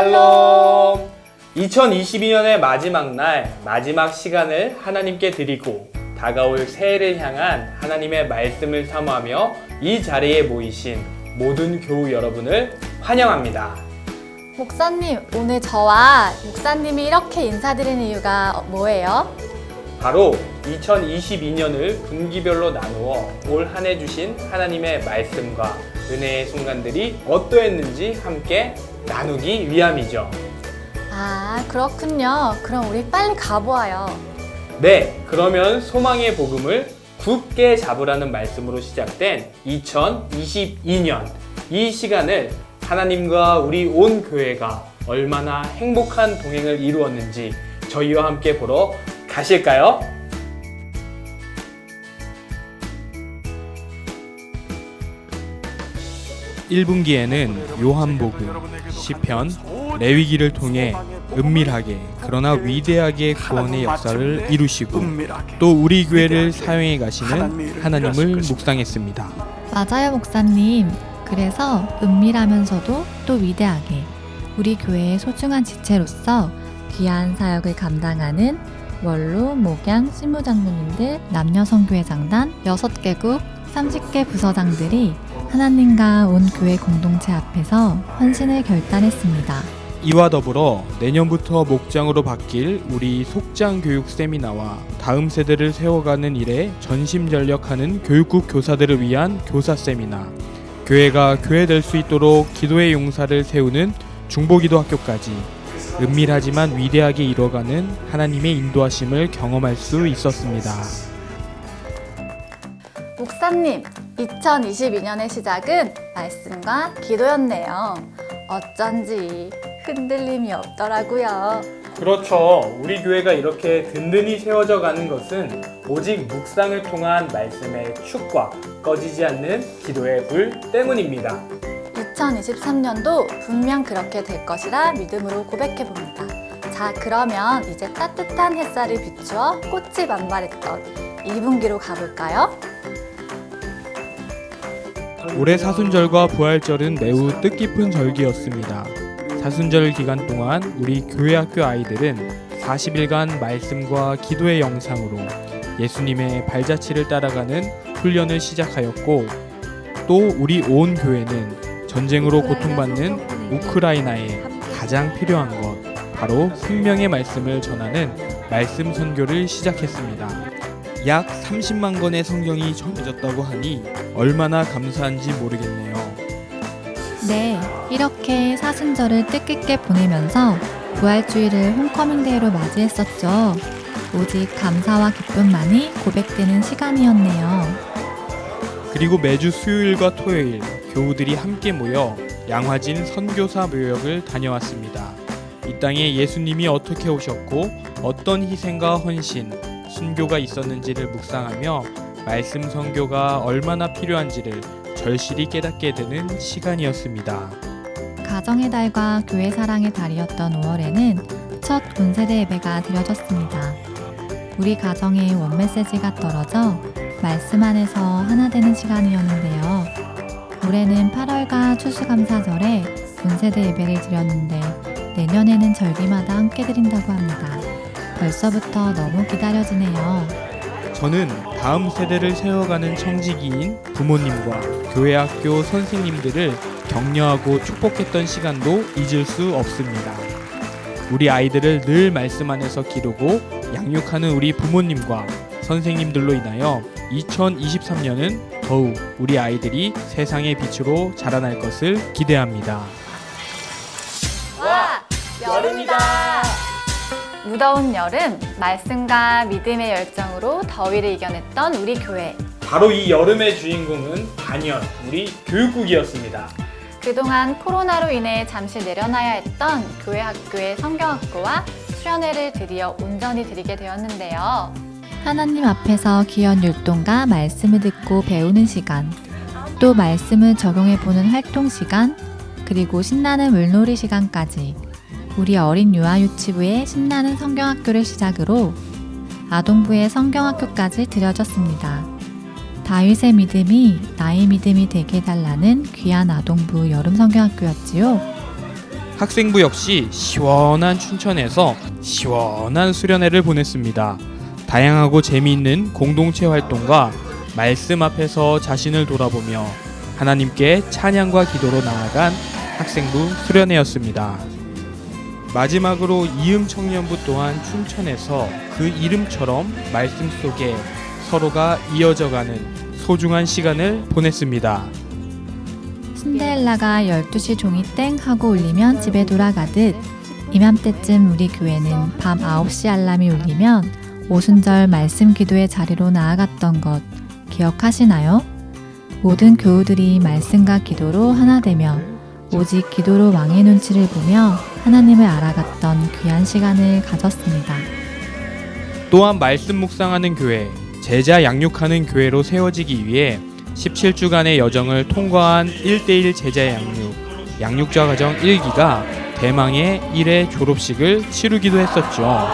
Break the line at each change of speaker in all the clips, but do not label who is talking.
샬롬! 2022년의 마지막 날, 마지막 시간을 하나님께 드리고 다가올 새해를 향한 하나님의 말씀을 사모하며 이 자리에 모이신 모든 교우 여러분을 환영합니다.
목사님, 오늘 저와 목사님이 이렇게 인사드리는 이유가 뭐예요?
바로 2022년을 분기별로 나누어 올 한 해 주신 하나님의 말씀과 은혜의 순간들이 어떠했는지 함께 나누기 위함이죠.
아, 그렇군요. 그럼 우리 빨리 가보아요.
네, 그러면 소망의 복음을 굳게 잡으라는 말씀으로 시작된 2022년 이 시간을 하나님과 우리 온 교회가 얼마나 행복한 동행을 이루었는지 저희와 함께 보러 가실까요?
1분기에는 요한복음, 시편, 레위기를 통해 은밀하게 그러나 위대하게 구원의 역사를 이루시고 또 우리 교회를 사용해 가시는 하나님을 묵상했습니다.
맞아요, 목사님. 그래서 은밀하면서도 또 위대하게 우리 교회의 소중한 지체로서 귀한 사역을 감당하는 원로, 목양, 신부장로님들, 남녀성교회 장단 6개국 30개 부서장들이 하나님과 온 교회 공동체 앞에서 헌신을 결단했습니다.
이와 더불어 내년부터 목장으로 바뀔 우리 속장 교육 세미나와 다음 세대를 세워가는 일에 전심전력하는 교육국 교사들을 위한 교사 세미나, 교회가 교회될 수 있도록 기도의 용사를 세우는 중보기도학교까지 은밀하지만 위대하게 이뤄가는 하나님의 인도하심을 경험할 수 있었습니다.
목사님, 2022년의 시작은 말씀과 기도였네요. 어쩐지 흔들림이 없더라고요.
그렇죠. 우리 교회가 이렇게 든든히 세워져 가는 것은 오직 묵상을 통한 말씀의 축과 꺼지지 않는 기도의 불 때문입니다.
2023년도 분명 그렇게 될 것이라 믿음으로 고백해 봅니다. 자, 그러면 이제 따뜻한 햇살이 비추어 꽃이 만발했던 2분기로 가볼까요?
올해 사순절과 부활절은 매우 뜻깊은 절기였습니다. 사순절 기간 동안 우리 교회 학교 아이들은 40일간 말씀과 기도의 영상으로 예수님의 발자취를 따라가는 훈련을 시작하였고 또 우리 온 교회는 전쟁으로 고통받는 우크라이나에 가장 필요한 것 바로 생명의 말씀을 전하는 말씀 선교를 시작했습니다. 약 30만 권의 성경이 전해졌다고 하니 얼마나 감사한지 모르겠네요.
네, 이렇게 사순절을 뜻깊게 보내면서 부활주의를 홈커밍데이로 맞이했었죠. 오직 감사와 기쁨만이 고백되는 시간이었네요.
그리고 매주 수요일과 토요일 교우들이 함께 모여 양화진 선교사 묘역을 다녀왔습니다. 이 땅에 예수님이 어떻게 오셨고 어떤 희생과 헌신, 순교가 있었는지를 묵상하며 말씀 선교가 얼마나 필요한지를 절실히 깨닫게 되는 시간이었습니다.
가정의 달과 교회 사랑의 달이었던 5월에는 첫 군세대 예배가 드려졌습니다. 우리 가정에 원메시지가 떨어져 말씀 안에서 하나 되는 시간이었는데요. 올해는 8월과 추수감사절에 군세대 예배를 드렸는데 내년에는 절기마다 함께 드린다고 합니다. 벌써부터 너무 기다려지네요.
저는 다음 세대를 세워가는 청지기인 부모님과 교회 학교 선생님들을 격려하고 축복했던 시간도 잊을 수 없습니다. 우리 아이들을 늘 말씀 안에서 기르고 양육하는 우리 부모님과 선생님들로 인하여 2023년은 더욱 우리 아이들이 세상의 빛으로 자라날 것을 기대합니다.
와! 여름이다! 무더운 여름, 말씀과 믿음의 열정으로 더위를 이겨냈던 우리 교회.
바로 이 여름의 주인공은 단연 우리 교육국이었습니다.
그동안 코로나로 인해 잠시 내려놔야 했던 교회 학교의 성경학교와 수련회를 드디어 온전히 드리게 되었는데요. 하나님 앞에서 귀한 율동과 말씀을 듣고 배우는 시간, 또 말씀을 적용해 보는 활동 시간, 그리고 신나는 물놀이 시간까지 우리 어린 유아 유치부의 신나는 성경학교를 시작으로 아동부의 성경학교까지 드려졌습니다. 다윗의 믿음이 나의 믿음이 되게 해달라는 귀한 아동부 여름 성경학교였지요.
학생부 역시 시원한 춘천에서 시원한 수련회를 보냈습니다. 다양하고 재미있는 공동체 활동과 말씀 앞에서 자신을 돌아보며 하나님께 찬양과 기도로 나아간 학생부 수련회였습니다. 마지막으로 이음 청년부 또한 춘천에서 그 이름처럼 말씀 속에 서로가 이어져가는 소중한 시간을 보냈습니다.
신데렐라가 12시 종이 땡 하고 울리면 집에 돌아가듯 이맘때쯤 우리 교회는 밤 9시 알람이 울리면 오순절 말씀 기도의 자리로 나아갔던 것 기억하시나요? 모든 교우들이 말씀과 기도로 하나 되며 오직 기도로 왕의 눈치를 보며 하나님을 알아갔던 귀한 시간을 가졌습니다.
또한 말씀 묵상하는 교회, 제자 양육하는 교회로 세워지기 위해 17주간의 여정을 통과한 1대1 제자 양육, 양육자 과정 1기가 대망의 1회 졸업식을 치르기도 했었죠.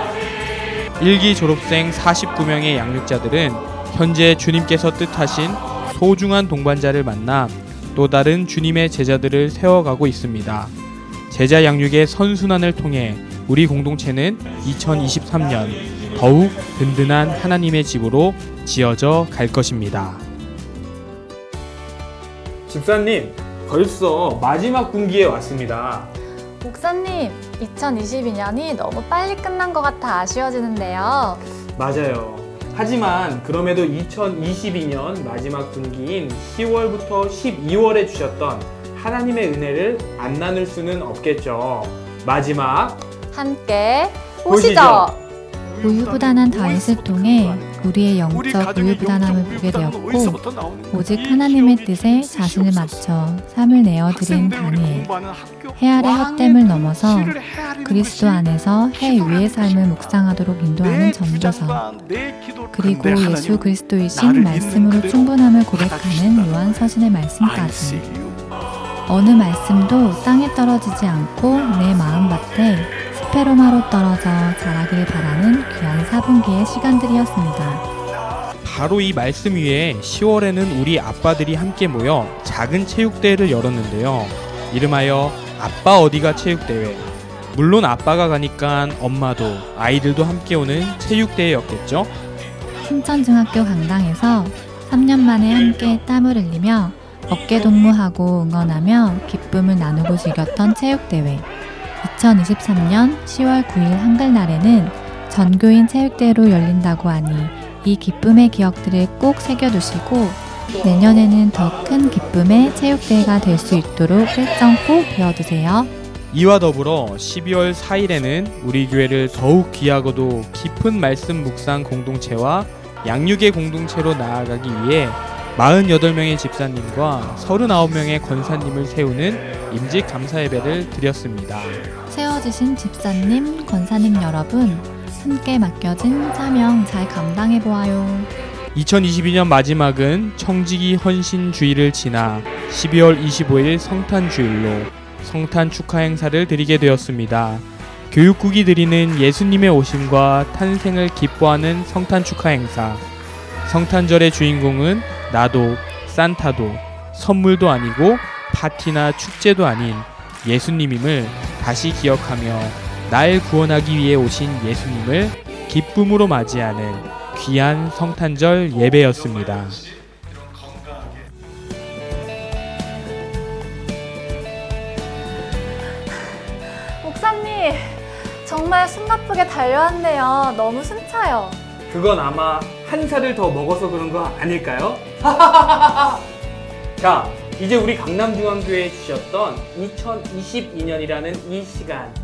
1기 졸업생 49명의 양육자들은 현재 주님께서 뜻하신 소중한 동반자를 만나 또 다른 주님의 제자들을 세워가고 있습니다. 제자 양육의 선순환을 통해 우리 공동체는 2023년 더욱 든든한 하나님의 집으로 지어져 갈 것입니다.
집사님, 벌써 마지막 분기에 왔습니다.
목사님, 2022년이 너무 빨리 끝난 것 같아 아쉬워지는데요.
맞아요. 하지만 그럼에도 2022년 마지막 분기인 10월부터 12월에 주셨던 하나님의 은혜를 안 나눌 수는 없겠죠. 마지막.
함께
보시죠.
보시죠. 우유부단한 다윗을 통해 우리의 영적 우유부단함을 보게 되었고 오직 하나님의 뜻에 자신을 맞춰 삶을 내어드린 다니엘. 해 아래 헛됨을 넘어서 그리스도 안에서 해 위의 삶을 묵상하도록 인도하는 전도서. 그리고 예수 그리스도이신 말씀으로 충분함을 고백하는 요한 서신의 말씀까지 어느 말씀도 땅에 떨어지지 않고 내 마음밭에 스페로마로 떨어져 자라기를 바라는 귀한 사분기의 시간들이었습니다.
바로 이 말씀 위에 10월에는 우리 아빠들이 함께 모여 작은 체육대회를 열었는데요. 이름하여 아빠 어디가 체육대회. 물론 아빠가 가니까 엄마도 아이들도 함께 오는 체육대회였겠죠.
순천중학교 강당에서 3년 만에 함께 땀을 흘리며 어깨 동무하고 응원하며 기쁨을 나누고 즐겼던 체육대회. 2023년 10월 9일 한글날에는 전교인 체육대회로 열린다고 하니 이 기쁨의 기억들을 꼭 새겨두시고 내년에는 더 큰 기쁨의 체육대회가 될 수 있도록 일정 꼭 배워두세요.
이와 더불어 12월 4일에는 우리 교회를 더욱 귀하고도 깊은 말씀 묵상 공동체와 양육의 공동체로 나아가기 위해 48명의 집사님과 39명의 권사님을 세우는 임직 감사 예배를 드렸습니다.
세워지신 집사님, 권사님 여러분, 함께 맡겨진 사명 잘 감당해 보아요.
2022년 마지막은 청지기 헌신 주일을 지나 12월 25일 성탄 주일로 성탄 축하 행사를 드리게 되었습니다. 교육국이 드리는 예수님의 오심과 탄생을 기뻐하는 성탄 축하 행사. 성탄절의 주인공은 나도 산타도 선물도 아니고 파티나 축제도 아닌 예수님임을 다시 기억하며 날 구원하기 위해 오신 예수님을 기쁨으로 맞이하는 귀한 성탄절 예배였습니다.
목사님, 정말 숨가쁘게 달려왔네요. 너무 숨차요.
그건 아마 한 살을 더 먹어서 그런 거 아닐까요? 자, 이제 우리 강남중앙교회에 주셨던 2022년이라는 이 시간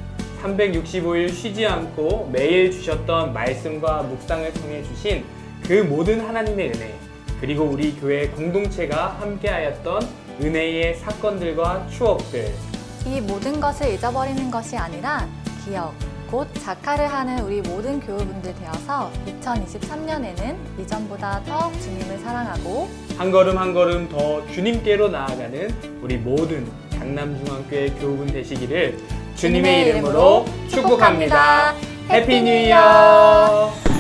365일 쉬지 않고 매일 주셨던 말씀과 묵상을 통해 주신 그 모든 하나님의 은혜 그리고 우리 교회 공동체가 함께하였던 은혜의 사건들과 추억들
이 모든 것을 잊어버리는 것이 아니라 기억, 곧 자카를 하는 우리 모든 교우분들 되어서 2023년에는 이전보다 더욱 주님을 사랑하고
한 걸음 한 걸음 더 주님께로 나아가는 우리 모든 강남중앙교회 교우분 되시기를 주님의 이름으로 축복합니다. 해피 뉴 이어!